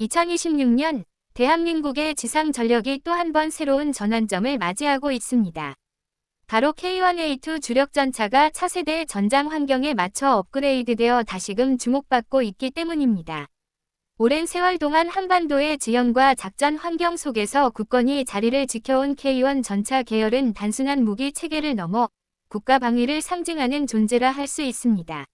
2026년 대한민국의 지상 전력이 또 한 번 새로운 전환점을 맞이하고 있습니다. 바로 K1A2 주력 전차가 차세대 전장 환경에 맞춰 업그레이드되어 다시금 주목받고 있기 때문입니다. 오랜 세월 동안 한반도의 지형과 작전 환경 속에서 굳건히 자리를 지켜온 K1 전차 계열은 단순한 무기 체계를 넘어 국가 방위를 상징하는 존재라 할 수 있습니다.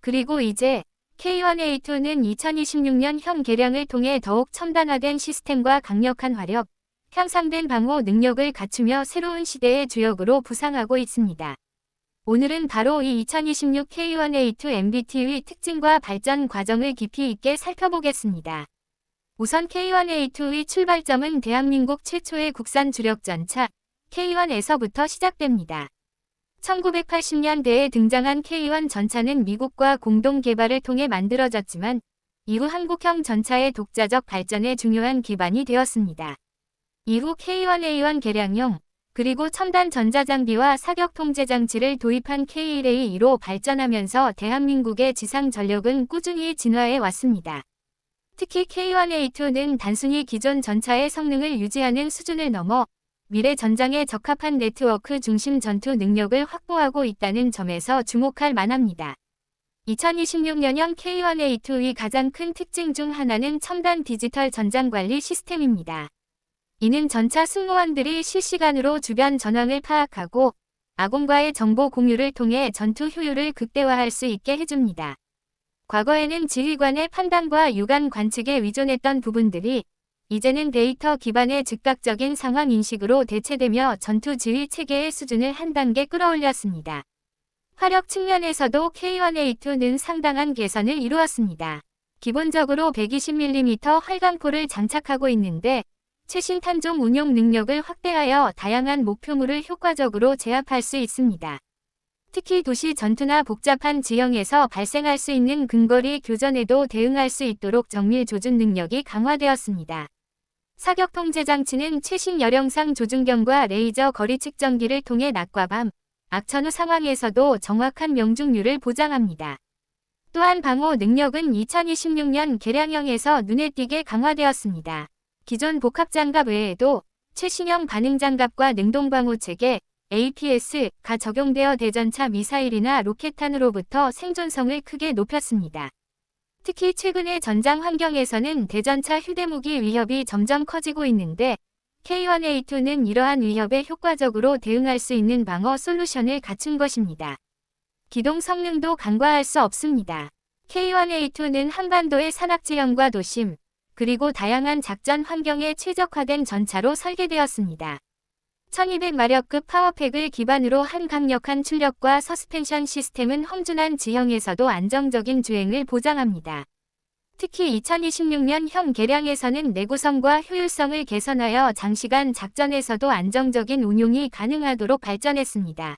그리고 이제 K1A2는 2026년 형 개량을 통해 더욱 첨단화된 시스템과 강력한 화력, 향상된 방호 능력을 갖추며 새로운 시대의 주역으로 부상하고 있습니다. 오늘은 바로 이 2026 K1A2 MBT의 특징과 발전 과정을 깊이 있게 살펴보겠습니다. 우선 K1A2의 출발점은 대한민국 최초의 국산 주력 전차 K1에서부터 시작됩니다. 1980년대에 등장한 K1 전차는 미국과 공동 개발을 통해 만들어졌지만 이후 한국형 전차의 독자적 발전에 중요한 기반이 되었습니다. 이후 K1A1 개량형, 그리고 첨단 전자장비와 사격 통제 장치를 도입한 K1A2로 발전하면서 대한민국의 지상 전력은 꾸준히 진화해 왔습니다. 특히 K1A2는 단순히 기존 전차의 성능을 유지하는 수준을 넘어 미래 전장에 적합한 네트워크 중심 전투 능력을 확보하고 있다는 점에서 주목할 만합니다. 2026년형 K1A2의 가장 큰 특징 중 하나는 첨단 디지털 전장 관리 시스템입니다. 이는 전차 승무원들이 실시간으로 주변 전황을 파악하고 아군과의 정보 공유를 통해 전투 효율을 극대화할 수 있게 해줍니다. 과거에는 지휘관의 판단과 유관 관측에 의존했던 부분들이 이제는 데이터 기반의 즉각적인 상황 인식으로 대체되며 전투 지휘 체계의 수준을 한 단계 끌어올렸습니다. 화력 측면에서도 K1A2는 상당한 개선을 이루었습니다. 기본적으로 120mm 활강포를 장착하고 있는데 최신 탄종 운용 능력을 확대하여 다양한 목표물을 효과적으로 제압할 수 있습니다. 특히 도시 전투나 복잡한 지형에서 발생할 수 있는 근거리 교전에도 대응할 수 있도록 정밀 조준 능력이 강화되었습니다. 사격 통제 장치는 최신 열영상 조준경과 레이저 거리 측정기를 통해 낮과 밤, 악천 후 상황에서도 정확한 명중률을 보장합니다. 또한 방호 능력은 2026년 개량형에서 눈에 띄게 강화되었습니다. 기존 복합장갑 외에도 최신형 반응장갑과 능동방호 체계, APS가 적용되어 대전차 미사일이나 로켓탄으로부터 생존성을 크게 높였습니다. 특히 최근의 전장 환경에서는 대전차 휴대무기 위협이 점점 커지고 있는데 K1A2는 이러한 위협에 효과적으로 대응할 수 있는 방어 솔루션을 갖춘 것입니다. 기동 성능도 간과할 수 없습니다. K1A2는 한반도의 산악지형과 도심, 그리고 다양한 작전 환경에 최적화된 전차로 설계되었습니다. 1200마력급 파워팩을 기반으로 한 강력한 출력과 서스펜션 시스템은 험준한 지형에서도 안정적인 주행을 보장합니다. 특히 2026년형 개량에서는 내구성과 효율성을 개선하여 장시간 작전에서도 안정적인 운용이 가능하도록 발전했습니다.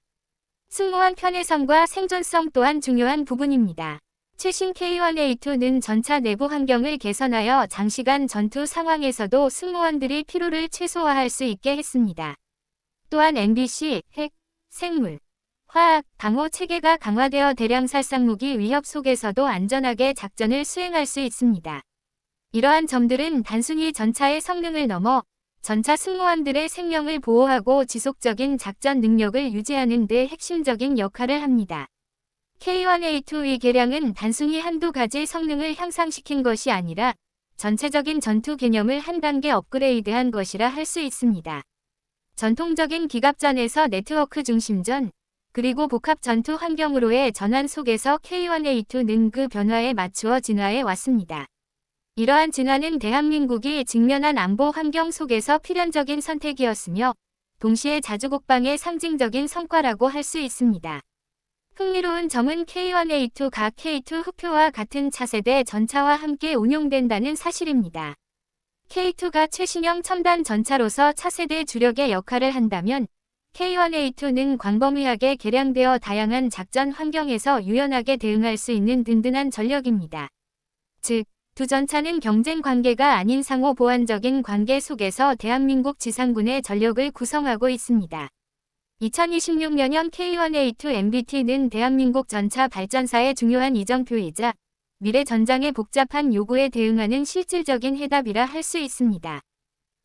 승무원 편의성과 생존성 또한 중요한 부분입니다. 최신 K1A2는 전차 내부 환경을 개선하여 장시간 전투 상황에서도 승무원들이 피로를 최소화할 수 있게 했습니다. 또한 NBC, 핵, 생물, 화학, 방호 체계가 강화되어 대량 살상무기 위협 속에서도 안전하게 작전을 수행할 수 있습니다. 이러한 점들은 단순히 전차의 성능을 넘어 전차 승무원들의 생명을 보호하고 지속적인 작전 능력을 유지하는 데 핵심적인 역할을 합니다. K1A2의 개량은 단순히 한두 가지 성능을 향상시킨 것이 아니라 전체적인 전투 개념을 한 단계 업그레이드한 것이라 할 수 있습니다. 전통적인 기갑전에서 네트워크 중심전, 그리고 복합 전투 환경으로의 전환 속에서 K1A2는 그 변화에 맞추어 진화해 왔습니다. 이러한 진화는 대한민국이 직면한 안보 환경 속에서 필연적인 선택이었으며 동시에 자주국방의 상징적인 성과라고 할 수 있습니다. 흥미로운 점은 K1A2가 K2 흡표와 같은 차세대 전차와 함께 운용된다는 사실입니다. K2가 최신형 첨단 전차로서 차세대 주력의 역할을 한다면 K1A2는 광범위하게 개량되어 다양한 작전 환경에서 유연하게 대응할 수 있는 든든한 전력입니다. 즉, 두 전차는 경쟁 관계가 아닌 상호 보완적인 관계 속에서 대한민국 지상군의 전력을 구성하고 있습니다. 2026년형 K1A2 MBT는 대한민국 전차 발전사의 중요한 이정표이자 미래 전장의 복잡한 요구에 대응하는 실질적인 해답이라 할 수 있습니다.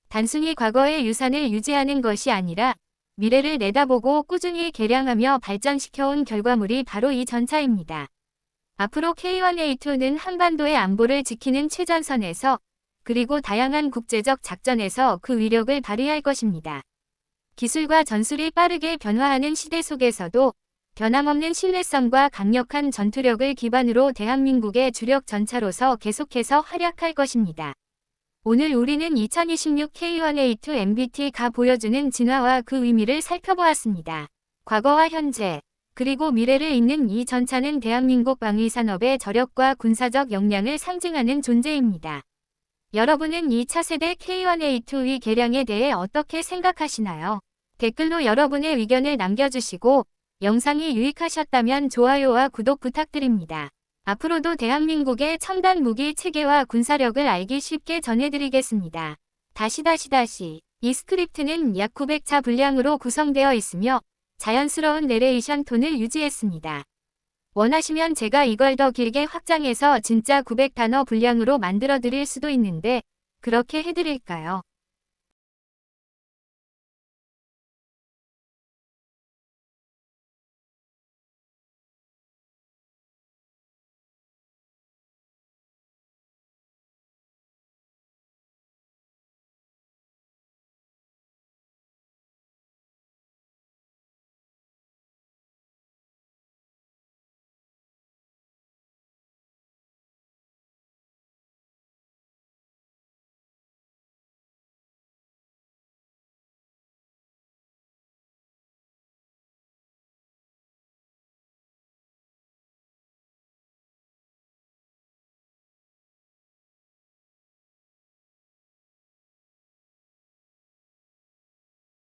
단순히 과거의 유산을 유지하는 것이 아니라 미래를 내다보고 꾸준히 개량하며 발전시켜온 결과물이 바로 이 전차입니다. 앞으로 K1A2는 한반도의 안보를 지키는 최전선에서 그리고 다양한 국제적 작전에서 그 위력을 발휘할 것입니다. 기술과 전술이 빠르게 변화하는 시대 속에서도 변함없는 신뢰성과 강력한 전투력을 기반으로 대한민국의 주력 전차로서 계속해서 활약할 것입니다. 오늘 우리는 2026 K1A2 MBT가 보여주는 진화와 그 의미를 살펴보았습니다. 과거와 현재, 그리고 미래를 잇는 이 전차는 대한민국 방위산업의 저력과 군사적 역량을 상징하는 존재입니다. 여러분은 이 차세대 K1A2의 개량에 대해 어떻게 생각하시나요? 댓글로 여러분의 의견을 남겨주시고 영상이 유익하셨다면 좋아요와 구독 부탁드립니다. 앞으로도 대한민국의 첨단 무기 체계와 군사력을 알기 쉽게 전해드리겠습니다. 다시 다시 다시 이 스크립트는 약 900차 분량으로 구성되어 있으며 자연스러운 내레이션 톤을 유지했습니다. 원하시면 제가 이걸 더 길게 확장해서 진짜 900단어 분량으로 만들어 드릴 수도 있는데 그렇게 해드릴까요?